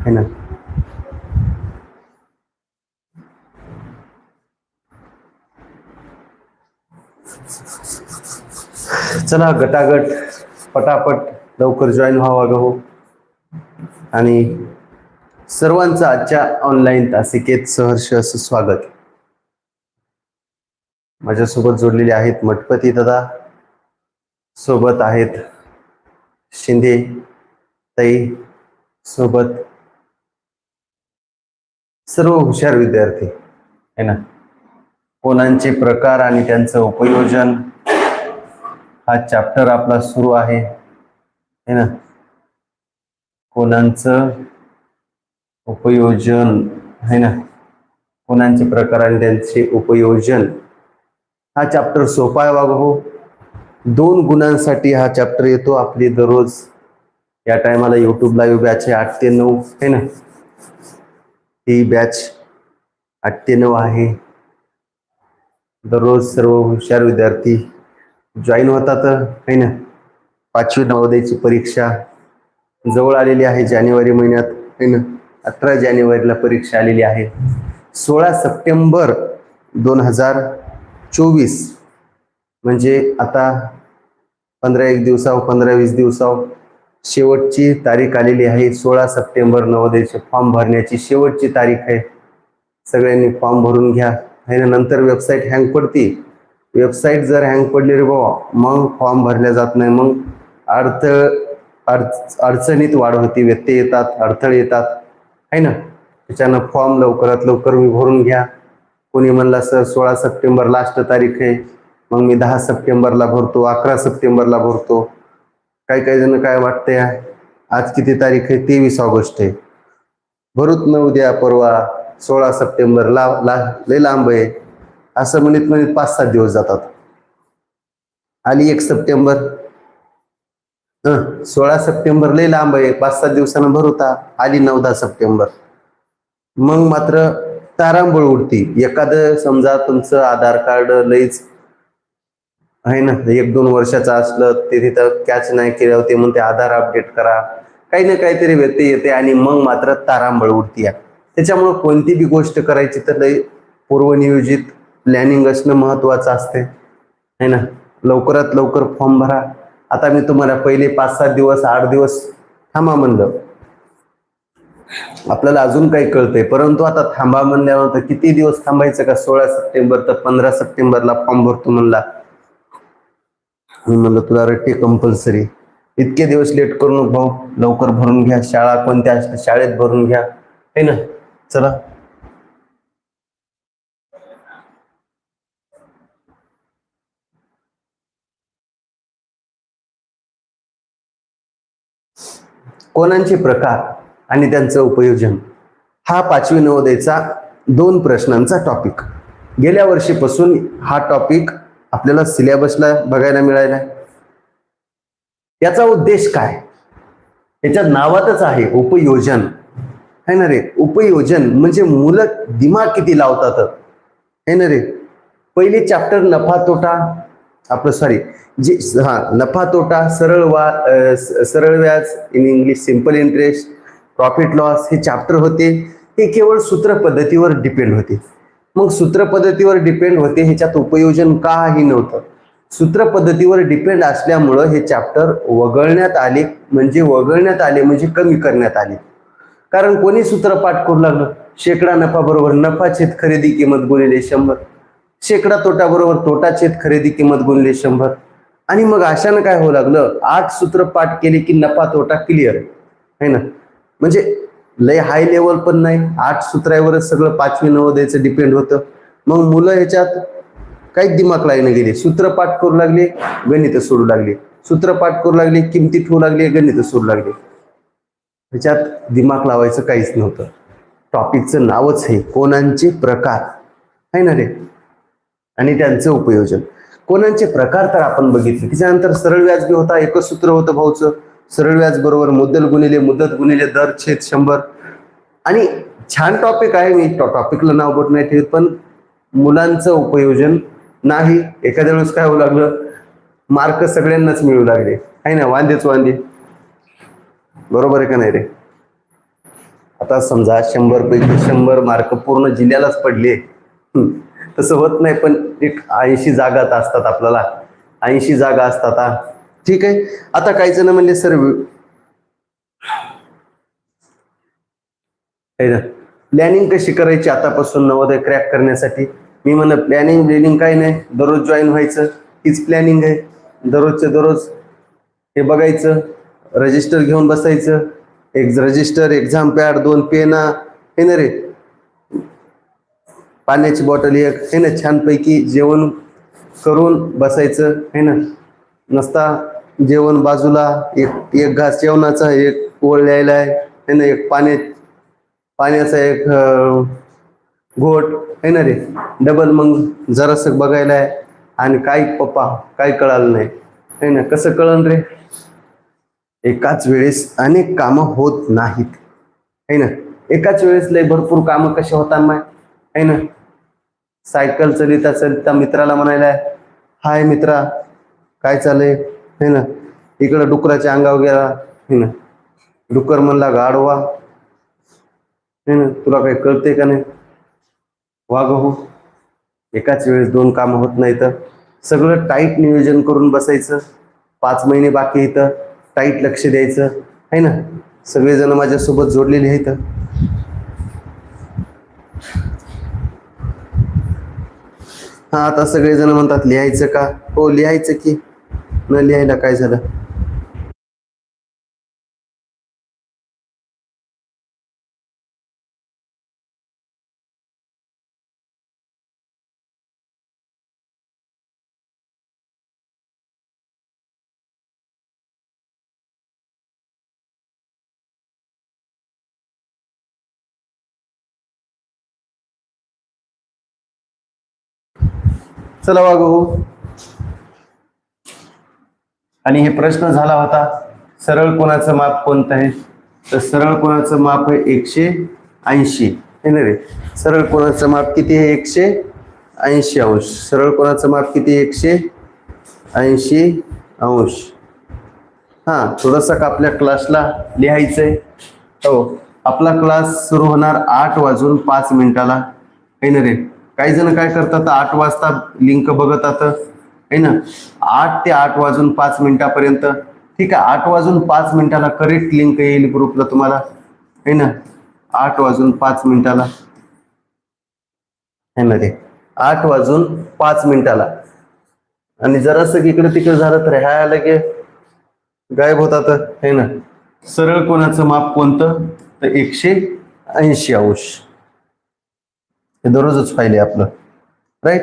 है ना? चला गटागट पटापट लवकर जॉईन व्हावा गहो आणि सर्वांचं आजच्या ऑनलाईन तासिकेत सहर्ष असं स्वागत. माझ्यासोबत जोडलेले आहेत मठपती दादा सोबत आहेत शिंदे तई सोबत सर्व हुशार विद्यार्थी. है ना? कोणांचे प्रकार आणि त्यांचं उपयोजन. हा चॅप्टर आपला सुरू आहे. है ना? कोणांचं उपयोजन. है ना? कोणांचे प्रकार आणि त्यांचे उपयोजन. हा चॅप्टर सोपा आहे बाबा हो. दोन गुणांसाठी हा चॅप्टर येतो आपली दररोज. या टायमाला युट्यूब लाईव्ह बॅच आहे आठ ते नऊ. है ना? ही बॅच आठ ते नऊ आहे. दररोज सर्व हुशार विद्यार्थी जॉईन होतात है ना? पाचवी नवोदयची परीक्षा जवळ आलेली आहे जानेवारी महिन्यात है ना? अठरा जानेवारीला परीक्षा आलेली आहे. सोळा सप्टेंबर दोन हजार चोवीस म्हणजे आता पंधरा एक दिवसाव पंधरा वीस दिवसाव शेवटची तारीख आलेली आहे. सोळा सप्टेंबर नवोदयचे फॉर्म भरण्याची शेवटची तारीख आहे. सगळ्यांनी फॉर्म भरून घ्या. आहे ना नंतर वेबसाईट हँग पडती. वेबसाईट जर हँग पडली रे बाबा मग फॉर्म भरल्या जात नाही. मग अर्थ अडच अडचणीत वाढ होती. व्यत्यय येतात अडथळे येतात. आहे ना? त्याच्यानं फॉर्म लवकरात लवकर मी भरून घ्या. कोणी म्हणला सर सोळा सप्टेंबर लास्ट तारीख आहे. मग मी दहा सप्टेंबरला भरतो अकरा सप्टेंबरला भरतो. काही काही जण काय वाटतंय आज किती तारीख आहे? तेवीस ऑगस्ट आहे. भरूत न उद्या परवा सोळा सप्टेंबर ला ला लय लांब आहे. असं म्हणत म्हणत पाच सात दिवस जातात. आली एक सप्टेंबर. हं सोळा सप्टेंबर लय लांब आहे. पाच सात दिवसानं भरवता आली नऊ दहा सप्टेंबर. मग मात्र तारांबळ उडती. एखादं समजा तुमचं आधार कार्ड लईच आहे ना? एक दोन वर्षाचं असलं ते तिथं कॅच नाही केलं ते म्हणते आधार अपडेट करा. काही ना काहीतरी व्यत्यय येते आणि मग मात्र तारांबळ उडती या. त्याच्यामुळं कोणती बी गोष्ट करायची तर लई पूर्वनियोजित प्लॅनिंग असणं महत्वाचं असते है ना? लवकरात लवकर फॉर्म भरा. आता मी तुम्हाला पहिले पाच सात दिवस आठ दिवस थांबा म्हणलं. आपल्याला अजून काही कळतंय. परंतु आता थांबा म्हणल्यावर तर किती दिवस थांबायचं का? सोळा सप्टेंबर तर पंधरा सप्टेंबरला फॉर्म भरतो म्हणला. मी म्हणलं तुला रट्टे कंपल्सरी इतके दिवस लेट करू नको भाऊ. लवकर भरून घ्या. शाळा कोणत्या शाळेत भरून घ्या. है ना? चला. कोणांचे प्रकार आणि त्यांचं उपयोजन? हा पाचवी नवोदयचा दोन प्रश्नांचा टॉपिक गेल्या वर्षीपासून हा टॉपिक आपल्याला सिलेबसला बघायला मिळाला याचा उद्देश काय? याच्या नावातच आहे उपयोजन. है ना रे? उपयोजन म्हणजे मुलं दिमाग किती लावतात. है ना रे? पहिले चॅप्टर नफा तोटा. आपलं सॉरी जे हा नफा तोटा सरळ वा सरळ व्याज in English simple interest profit loss हे चॅप्टर होते. हे केवळ सूत्र पद्धतीवर डिपेंड होते. मग सूत्र पद्धतीवर डिपेंड होते ह्याच्यात उपयोजन काही नव्हतं. सूत्र पद्धतीवर डिपेंड असल्यामुळं हे चॅप्टर वगळण्यात आले म्हणजे वगळण्यात आले म्हणजे कमी करण्यात आले. कारण कोणी सूत्रपाठ करू लागलं? शेकडा नफा बरोबर नफा छेद खरेदी किंमत गुणिले शंभर. शेकडा तोटा बरोबर तोटा छेद खरेदी किंमत गुणिले शंभर. आणि मग अशानं काय होऊ लागलं? आठ सूत्रपाठ केले की नफा तोटा क्लिअर आहे ना? म्हणजे लय हाय लेवल पण नाही. आठ सूत्रावरच सगळं पाचवी नवोदयचं डिपेंड होतं. मग मुलं ह्याच्यात काहीच दिमाग लाईनं गेले. सूत्रपाठ करू लागले गणित सोडू लागले. सूत्रपाठ करू लागले किमती ठेवू लागले गणित सोडू लागले. ह्याच्यात दिमाग लावायचं काहीच नव्हतं. टॉपिकचं नावच आहे कोणांचे प्रकार. आहे ना रे? आणि त्यांचं उपयोजन. कोणांचे प्रकार तर आपण बघितले. त्याच्यानंतर सरळ व्याज बी होता एकच सूत्र होतं भाऊचं. सरळ व्याज बरोबर मुद्दल गुणिले मुदत गुणिले दर छेद शंभर. आणि छान टॉपिक आहे मी टॉपिकला नाव बोट नाही ठेवत पण मुलांचं उपयोजन नाही. एखाद्या वेळेस काय होऊ लागलं मार्क सगळ्यांनाच मिळू लागले. आहे ना वांदेच वांदे. बरोबर आहे का नाही रे? आता समजा शंभर पैकी शंभर मार्क पूर्ण जिल्ह्यालाच पडले. तसं होत नाही पण एक ऐंशी जागा असतात आपल्याला. ऐंशी जागा असतात ठीक आहे. आता काही जण म्हणले सर प्लॅनिंग कशी करायची आतापासून नवोदय क्रॅक करण्यासाठी? मी म्हणलं प्लॅनिंग ब्लॅनिंग काही नाही. दररोज जॉईन व्हायचं. हीच प्लॅनिंग आहे. दररोजचे दररोज हे बघायचं. रजिस्टर घेऊन बसायचं. एक रजिस्टर एक्झाम पॅड दोन पेना हे ना रे. पाण्याची बॉटल एक. हे ना छानपैकी जेवण करून बसायचं. हे ना. नसता. जेवण बाजूला एक एक घास जेवणाचा एक ओळ लिहायला आहे ना एक पाण्या पाण्याचा एक घोट आहे ना रे? डबल मग जरासं बघायला आहे. आणि काय पप्पा काय कळालं नाही. है ना कसं कळन रे? एकाच वेळेस अनेक कामं होत नाहीत. है ना? एकाच वेळेस लय भरपूर कामं कशा होतात माय? है ना? सायकल चलिता चलिता मित्राला म्हणायला हाय मित्रा काय चाललंय? हे ना? इकडं डुकराच्या अंगावर गेला. है ना? डुकर म्हणला गाडवा है ना? तुला काही कळते का नाही? वाघ हो. एकाच वेळेस दोन कामं होत नाही तर सगळं टाईट नियोजन करून बसायचं. पाच महिने बाकी इथं टाईट लक्ष द्यायचं. है ना? सगळेजण माझ्यासोबत जोडलेले आहेत. हा आता सगळेजण म्हणतात लिहायचं का? हो लिहायचं की. न लिहायला काय झालं चला वागू हो आणि हे प्रश्न झाला होता सरळ कोणाचं माप कोणतं आहे? तर सरळ कोणाचं माप आहे एकशे ऐंशी. हे ना रे सरळ कोणाचं माप किती आहे एकशे ऐंशी अंश? सरळ कोणाचं माप किती एकशे ऐंशी अंश? हां थोडंसं का आपल्या क्लासला लिहायचं आहे हो आपला क्लास सुरू होणार आठ वाजून पाच मिनिटाला. आहे ना रे काही जण काय करतात आठ वाजता लिंक बघतात. आहे ना? आठ ते आठ वाजून पाच मिनिटापर्यंत. ठीक आहे आठ वाजून पाच मिनिटाला करेक्ट लिंक येईल ग्रुपला तुम्हाला. आहे ना? आठ वाजून पाच मिनिटाला. आहे ना ते? आठ वाजून पाच मिनिटाला. आणि जरासं इकडे तिकडे झालं तर ह्या लगे गायब होतात है ना? सरळ कोणाचं माप कोणतं? तर एकशे ऐंशी अंश. हे दररोजच पाहिले आपलं. राईट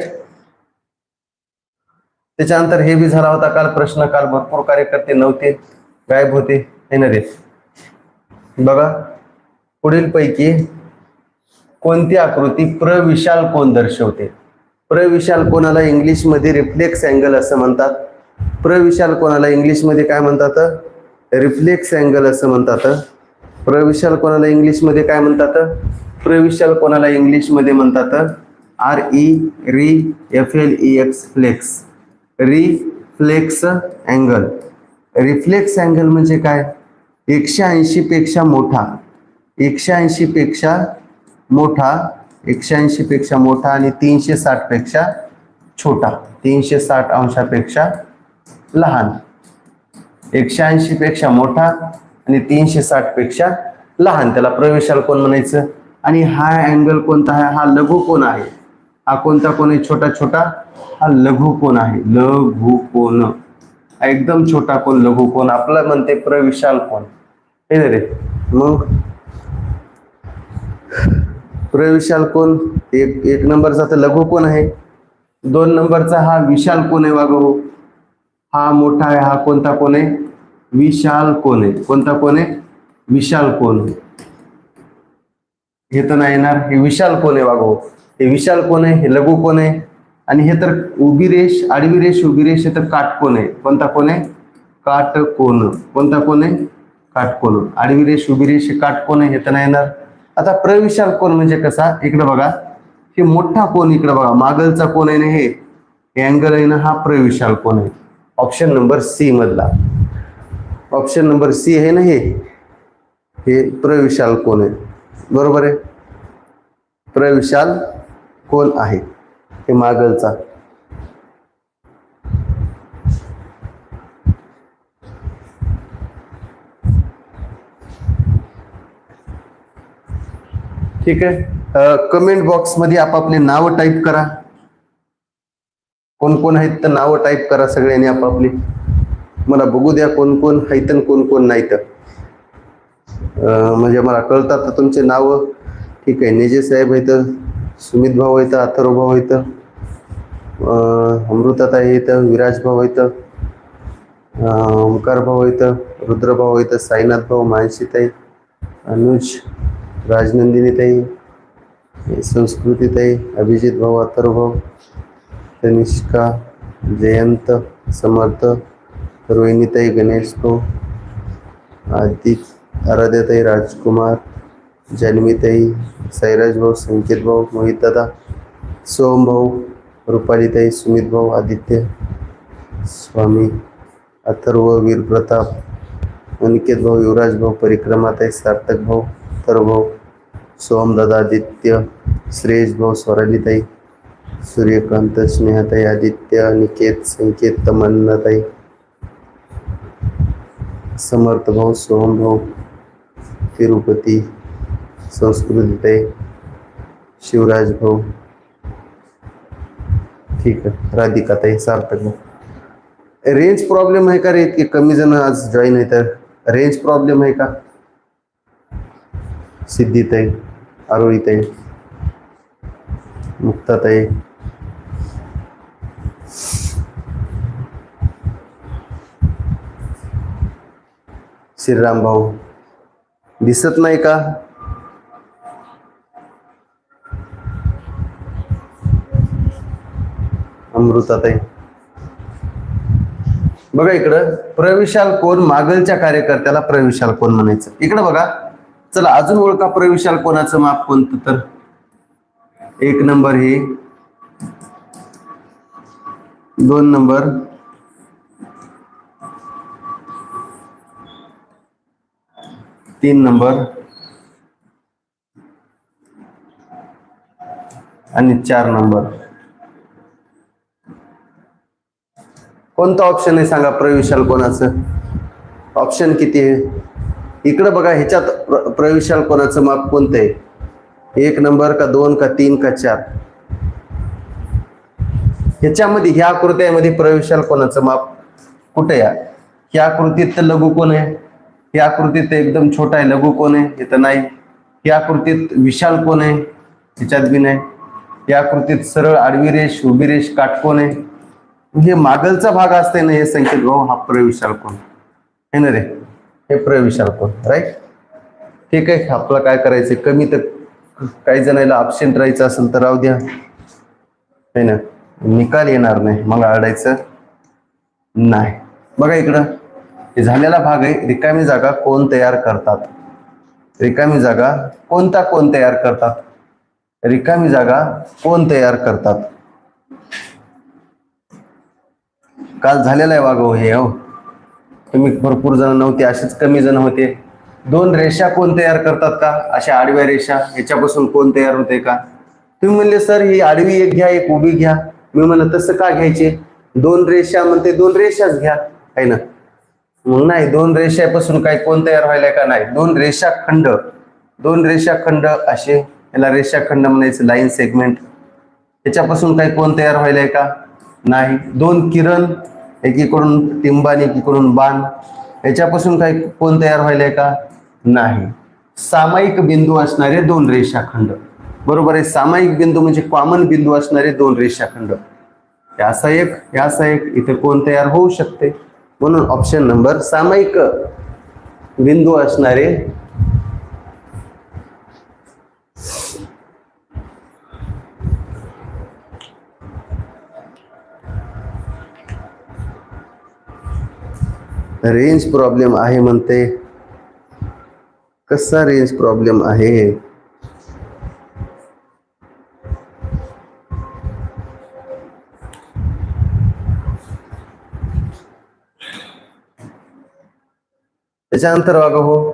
त्याच्यानंतर हे बी झाला होता काल प्रश्न काल भरपूर कार्यकर्ते नव्हते गायब होते हे ना रे? बघा पुढील पैकी कोणती आकृती प्रविशाल कोण दर्शवते? प्रविशाल कोणाला इंग्लिशमध्ये रिफ्लेक्स अँगल असं म्हणतात? प्रविशाल कोणाला इंग्लिशमध्ये काय म्हणतात? रिफ्लेक्स अँगल असं म्हणतात. प्रविशाल कोणाला इंग्लिशमध्ये काय म्हणतात? प्रविशाल कोणाला इंग्लिशमध्ये म्हणतात? आर ई री F L E X flex. Reflex angle. Reflex angle म्हणजे काय? एकशे ऐंशी पेक्षा मोठा. एकशे ऐंशी पेक्षा मोठा एकशे ऐंशी पेक्षा मोठा आणि तीनशे साठपेक्षा छोटा. तीनशे साठ अंशापेक्षा लहान. एकशे ऐंशी पेक्षा मोठा आणि तीनशे साठपेक्षा लहान. त्याला प्रवेशाल कोण म्हणायचं? आणि हा अँगल कोणता आहे? हा लघु कोण आहे. हा कोणता कोण आहे? छोटा छोटा? हा लघु कोण आहे? लघु कोण. हा एकदम छोटा कोण लघु कोण? आपला म्हणते प्रविशाल कोण. हे रे. मग? प्रविशाल कोण? एक एक नंबरचा तर लघु कोण आहे. दोन नंबरचा हा विशाल कोण आहे वागो? हा मोठा आहे हा कोणता कोण आहे? विशाल कोण आहे. कोणता कोण आहे? विशाल कोण हे तर नाही येणार. हे विशाल कोण आहे वागो? हे विशाल कोण आहे? हे लघु कोण आहे? आणि हे तर उभी रेष आडवी रेष उभी रेष हे तर काटकोण आहे? कोणता कोण आहे? काटकोण कोणता कोण आहे? काटकोण आडवी रेष उभी रेष हे काटकोन आहे? हे तर नाही येणार. आता प्रविशाल कोण म्हणजे कसा? इकडे बघा. हे मोठा कोण इकडे बघा. मागलचा कोण आहे ना हे? अँगल आहे ना हा प्रविशाल कोण आहे. ऑप्शन नंबर सी मधला. ऑप्शन नंबर सी आहे ना हे? हे प्रविशाल कोण आहे. बरोबर आहे? प्रविशाल कोण आहे? हे मागलचा. ठीक आहे. कमेंट बॉक्समध्ये आपापले नावं टाईप करा. कोण कोण आहेत तर नावं टाईप करा सगळ्यांनी आपापली. मला बघू द्या कोण कोण आहेत आणि कोण कोण नाही तर म्हणजे मला कळतात तर तुमचे नावं? ठीक आहे नेजे साहेब आहेत. सुमित भाऊ आहेत अथर्व भाऊ आहेत अमृताताई आहेत विराज भाऊ आहेत ओंकार भाऊ आहेत रुद्र भाऊ आहेत साईनाथ भाऊ मानसीताई अनुज राजनंदिनीताई संस्कृतीताई अभिजित भाऊ अथर्व भाऊ तनिष्का जयंत समर्थ रोहिणीताई गणेश भाऊ आदित आराध्याताई राजकुमार जन्मीताई सैराज भाऊ संकेत भाऊ मोहित दादा सोम भाऊ रुपालीताई सुमित भाऊ आदित्य स्वामी अथर्व वीर प्रताप अनिकेत भाऊ युवराज भाऊ परिक्रमाताई सार्थक भाऊ अथर्व भाऊ सोम दादा आदित्य श्रेयश भाऊ स्वरालीताई सूर्यकांत स्नेहाताई आदित्य अनिकेत संकेत तमन्नाताई समर्थ भाऊ सोहम भाऊ तिरुपती संस्कृतीताई शिवराज भाऊ, ठीक आहे, राधिकाताई, सार्थक भाऊ. रेंज प्रॉब्लेम आहे का रे इतके? कमी जण आज जॉईन आहे तर रेंज प्रॉब्लेम आहे का? सिद्धीताई, आरोळीताई, मुक्ताताई. श्रीराम भाऊ, दिसत नाही का? अमृताताई. बघा इकडं प्रविशाल कोण मागलच्या कार्यकर्त्याला प्रविशाल कोण म्हणायचं? इकडं बघा. चला अजून ओळखा प्रविशाल कोणाचं माप कोणतं तर. एक नंबर हे. दोन नंबर. तीन नंबर. आणि चार नंबर. कोणतं ऑप्शन आहे सांगा प्रविशाल कोणाचं? ऑप्शन किती आहे? इकडं बघा ह्याच्यात प्र- प्रविशाल कोणाचं माप कोणतं आहे? एक नंबर का दोन का तीन का चार? ह्याच्यामध्ये ह्या आकृत्यामध्ये प्रविशाल कोणाचं माप कुठे या ह्या आकृतीत तर लघु कोण आहे? ह्या आकृतीत एकदम छोटा आहे लघु कोण आहे? इथं नाही. ह्या आकृतीत विशाल कोण आहे? ह्याच्यात बी नाही. या आकृतीत सरळ आडवी रेष उभी रेष काटकोण आहे. हे मागलचा भाग असते ना हे संकेत भाऊ हा प्रविशाल कोण? हे ना रे हे प्रविशाल कोण? राईट ठीक आहे आपलं काय करायचं कमी तर काही जणांना अबसेंट राहायचं असेल तर राहू द्या. है ना निकाल येणार नाही. मग अडायचं नाही. बघा इकडं. हे झालेला भाग आहे. रिकामी जागा कोण तयार करतात? रिकामी जागा कोणता कोण तयार करतात? रिकामी जागा कोण तयार करतात? काल झालेला आहे वागव हो हे हो तुम्ही भरपूर जण नव्हते असेच कमी जण होते. दोन रेषा कोण तयार करतात का? अशा आडव्या रेषा ह्याच्यापासून कोण तयार होते का? तुम्ही म्हणले सर ही आडवी एक घ्या एक उभी घ्या. मी म्हणलं तसं का घ्यायचे? दोन रेषा म्हणते दोन रेषाच घ्या. आहे ना? मग नाही दोन रेषापासून काही कोण तयार व्हायला का नाही? दोन रेषाखंड दोन रेषाखंड असे. याला रेषाखंड म्हणायचं लाईन सेगमेंट. त्याच्यापासून काही कोण तयार व्हायला का? नाही. दोन किरण एकीकडून टिंबान एकीकडून बाण. याच्यापासून काही कोण तयार व्हायलाय का? नाही. सामायिक बिंदू असणारे दोन रेषाखंड. बरोबर आहे सामायिक बिंदू म्हणजे कॉमन बिंदू असणारे दोन रेषाखंड. याचा एक याचा एक इथे कोण तयार होऊ शकते? म्हणून ऑप्शन नंबर सामायिक बिंदू असणारे रेंज प्रॉब्लेम आहे म्हणते. कसा रेंज प्रॉब्लेम आहे? त्याच्यानंतर बघा हो.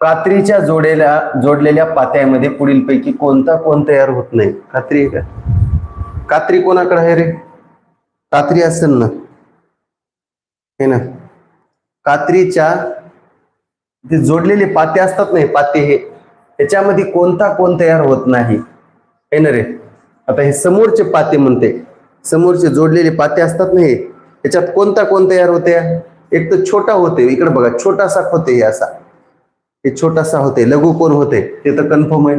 कात्रीच्या जोडेल्या जोडलेल्या पात्यामध्ये पुढीलपैकी कोणता कोण तयार होत नाही? कात्री आहे का? कात्री कोणाकडे आहे रे? कात्री असेल ना? हे ना? कात्रीच्या जे जोडलेले पाते असतात नाही पाते हे त्याच्यामध्ये कोणता कोण तयार होत नाही? हे ना रे? आता हे समोरचे पाते म्हणते. समोरचे जोडलेले पाते असतात ना हे त्याच्यात कोणता कोण तयार होते? एक तर छोटा होते इकडे बघा छोटासा होते हे असा. हे छोटासा होते लघु कोण होते? ते तर कन्फर्म आहे.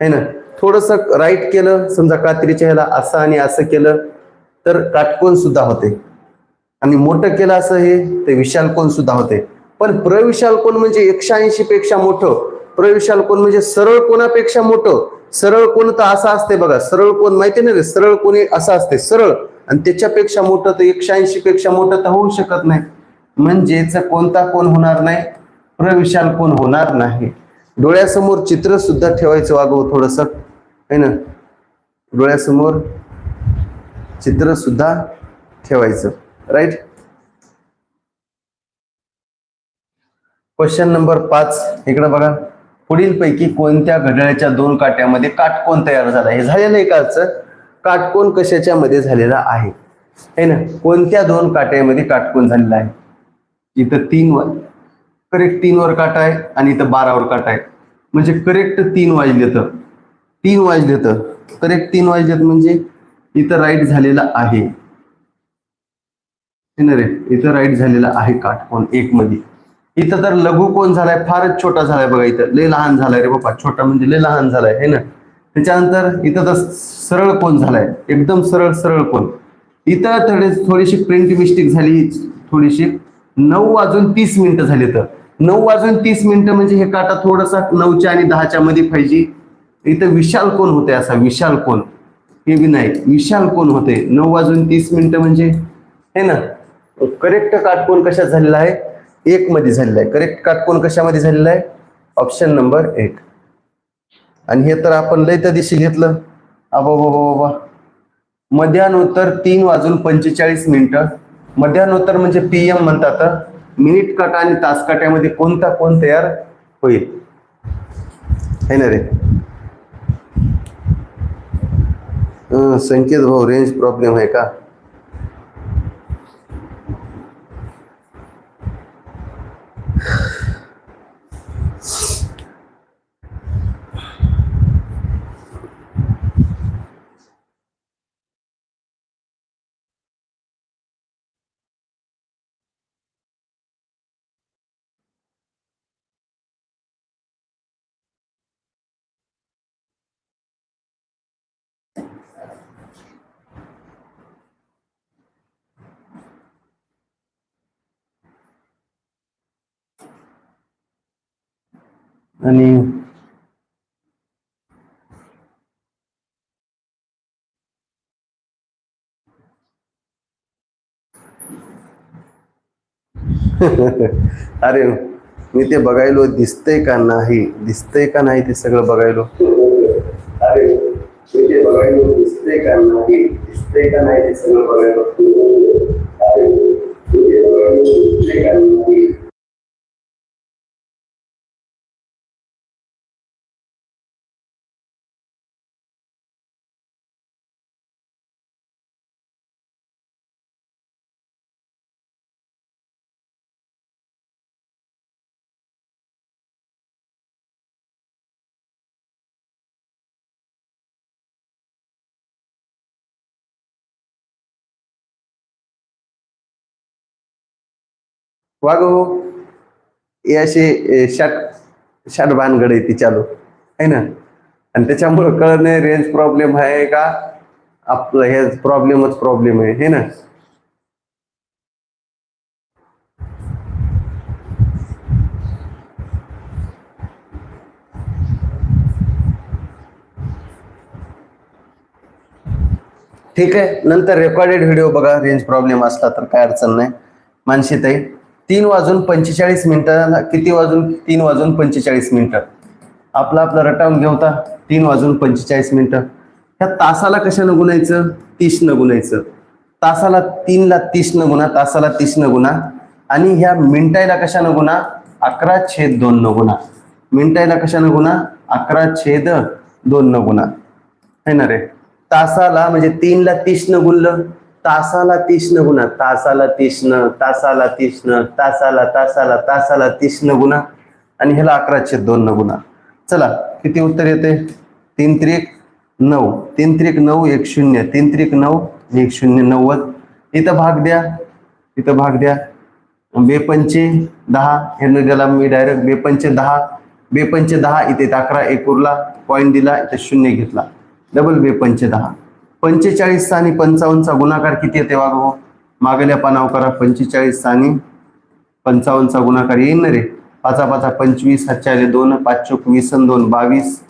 है ना? थोडस राईट केलं समजा कात्रीच्या ह्याला असं आणि असं केलं तर काटकोण सुद्धा होते. आणि मोठं केलं असं हे ते विशालकोण सुद्धा होते. पण प्रविशाल कोण म्हणजे एकशे ऐंशी पेक्षा मोठं. प्रविशाल कोण म्हणजे सरळ कोणापेक्षा मोठं. सरळ कोण तर असं असते बघा. सरळ कोण माहिती ना रे. सरळ कोणी असं असते सरळ. आणि त्याच्यापेक्षा मोठं तर एकशे ऐंशी पेक्षा मोठं तर होऊ शकत नाही. म्हणजेच कोणता कोण होणार नाही? प्रविशाल कोण होणार नाही. डोळ्यासमोर चित्र सुद्धा ठेवायचं वागव थोडस. है ना? डोळ्यासमोर चित्र सुद्धा ठेवायचं. राईट क्वेश्चन नंबर पाच. इकडे बघा. पुढील पैकी कोणत्या घड्याळाच्या दोन काट्यामध्ये काटकोन तयार झाला? हे झालेलं आहे काच काटकोन कशाच्या मध्ये झालेला आहे? है ना? कोणत्या दोन काट्यामध्ये काटकोन झालेला आहे? इथं तीन वर करेक्ट तीन वर काटा आहे आणि इथं बारावर काटा आहे. म्हणजे करेक्ट तीन वाजले तर तीन वाजले तर करेक्ट तीन वाजलेत म्हणजे इथं राईट झालेला आहे. ना रे इथं राईट झालेला आहे काटकोन एक मध्ये. इथं तर लघु कोण झालाय? फारच छोटा झालाय बघा इथं. लय लहान झालाय रे बाबा छोटा म्हणजे लय लहान झालाय हे ना. त्याच्यानंतर इथं तर सरळ कोण झालाय? एकदम सरळ सरळ कोण? इथं थोडे थोडीशी प्रिंट मिस्टेक झाली थोडीशी. नऊ वाजून तीस मिनिटं झाली तर नऊ वाजून तीस मिनिटं म्हणजे हे काटा थोडासा नऊच्या आणि दहाच्या मध्ये पाहिजे. इथं विशाल कोण होते असा? विशाल कोण? हे विनायक विशाल कोण होते? नऊ वाजून तीस मिनिटं म्हणजे? हे ना? करेक्ट काटकोन कशात झालेला आहे? एक मध्ये झालेला आहे. करेक्ट काटकोन कशामध्ये झालेला आहे? ऑप्शन नंबर एक. आणि हे तर आपण लय त्या दिवशी घेतलं. आबा बाबा बाबा मध्यानोत्तर तीन वाजून पंचेचाळीस मिनिटं. मध्यानोत्तर म्हणजे पी एम म्हणतात मिनिट काटा आणि तास काट्यामध्ये कोणता कोण तयार होईल? है ना रे? संकेत भाऊ रेंज प्रॉब्लेम आहे का? आणि अरे मी ते बघायलो दिसतंय का नाही? दिसतंय का नाही ते सगळं बघायलो? अरे मी ते बघायलो दिसतंय का नाही? दिसतंय का नाही ते सगळं बघायलो? अरे मी ते बघायलो दिसतंय का नाही? वागो. हे असे शाट शाट भानगड आहे ती चालू. आहे ना? आणि त्याच्यामुळं कळत नाही रेंज प्रॉब्लेम आहे का? आपलं हे प्रॉब्लेमच प्रॉब्लेम आहे. हे ना? ठीक आहे. नंतर रेकॉर्डेड व्हिडिओ बघा. रेंज प्रॉब्लेम असला तर काय अडचण नाही. मानशीत आहे तीन वाजून पंचेचाळीस मिनिटं किती वाजून तीन वाजून पंचेचाळीस मिनिटं? आपला आपला रटावून घेवता तीन वाजून पंचेचाळीस मिनिटं. ह्या तासाला कशानं गुणायचं? तीसनं गुणायचं. तासाला तीनला तीसनं गुणा तासाला तीसनं गुणा. आणि ह्या मिनिटायला कशानं गुणा? अकरा छेद दोन न गुणा. मिनटायला कशानं गुणा? अकरा छेद दोन न गुणा. है ना रे? तासाला म्हणजे तीनला तीस न गुणलं तासाला तीस न गुणा तासाला तीस न तासाला तीस तासाला तासाला तासाला तीस न गुणा आणि ह्याला अकराशे दोन न गुणा. चला किती उत्तर येते? तीन त्रिक नऊ. तीन त्रिक नऊ एक शून्य. तीन त्रिक नऊ एक शून्य नव्वद. इथं भाग द्या. इथं भाग द्या. बेपंचे दहा. हे गेला मी डायरेक्ट बेपंचे दहा. बेपंचे दहा इथे अकरा एक उरला. पॉईंट दिला इथे शून्य घेतला. डबल बेपंचे दहा. पंचेचाळीस आणि पंचावन्नचा गुणाकार किती येते वागो मागल्या पानाव करा पंचेचाळीस आणि पंचावन्नचा गुणाकार येईल ना रे. पाचा पाचा पंचवीस हातच्या दोन पाच चोक वीस दोन बावीस.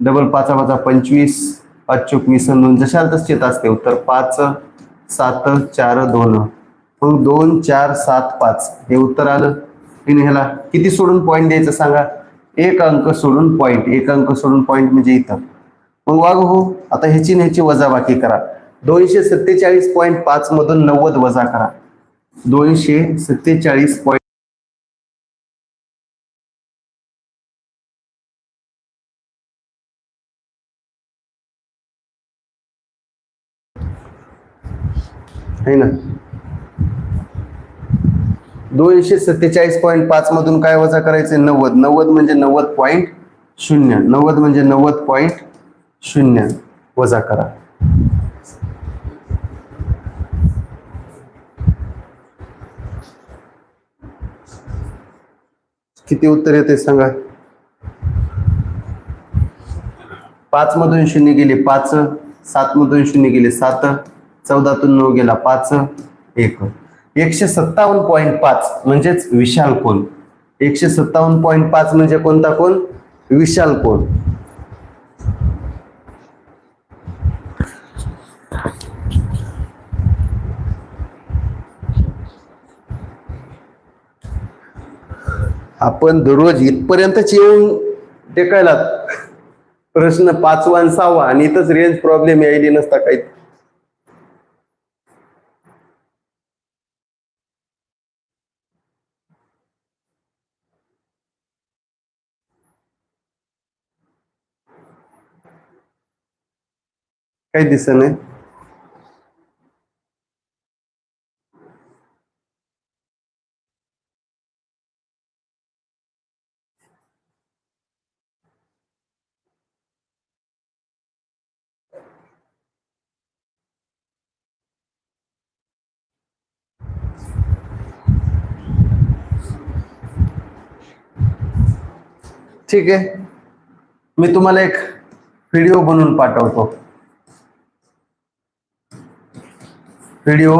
डबल पाचा पाचा पंचवीस पाच चोक वीस दोन. जशाल तस येत असते. उत्तर पाच सात चार दोन. मग दोन चार सात पाच. हे उत्तर आलं. तिने ह्याला किती सोडून पॉईंट द्यायचं सांगा? एक अंक सोडून पॉईंट एक अंक सोडून पॉईंट म्हणजे इथं. मग वाघ हो. आता ह्याची न ह्याची वजाबाकी करा. दोनशे सत्तेचाळीस पॉईंट पाच मधून नव्वद वजा करा. दोनशे सत्तेचाळीस पॉईंट है ना? दोनशे सत्तेचाळीस पॉईंट पाच मधून काय वजा करायचे नव्वद. नव्वद म्हणजे नव्वद पॉईंट शून्य. नव्वद म्हणजे नव्वद पॉईंट शून्य. वजा करा. किती उत्तर येते सांगा? पाच मधून शून्य गेले पाच सात मधून शून्य गेले सात चौदातून नऊ गेला पाच एक. एकशे सत्तावन्न पॉईंट पाच म्हणजेच विशाल कोण? एकशे सत्तावन्न पॉईंट पाच म्हणजे कोणता कोण? विशाल कोण? आपण दररोज इथपर्यंतच येऊन टेकायला प्रश्न पाचवा आणि सहावा आणि इथंच रेंज प्रॉब्लेम यायली नसता काही. काही दिसत नाही. ठीक आहे. मी तुम्हाला एक व्हिडिओ बनवून पाठवतो. व्हिडिओ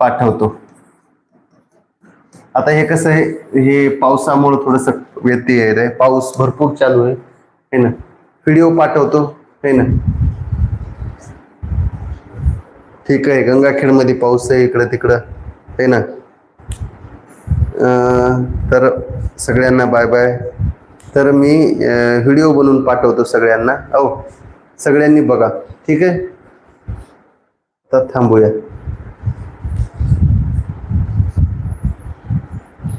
पाठवतो. आता हे कसं आहे? हे पावसामुळे थोडस व्यत्यय आहे रे. पाऊस भरपूर चालू आहे. है ना. व्हिडिओ पाठवतो. है ना. ठीक आहे. गंगाखेडमध्ये पाऊस आहे. इकडं तिकडं. हे ना. तर सगळ्यांना बाय बाय. तर मी व्हिडिओ बनवून पाठवतो सगळ्यांना. अहो सगळ्यांनी बघा. ठीक आहे? तर थांबूया.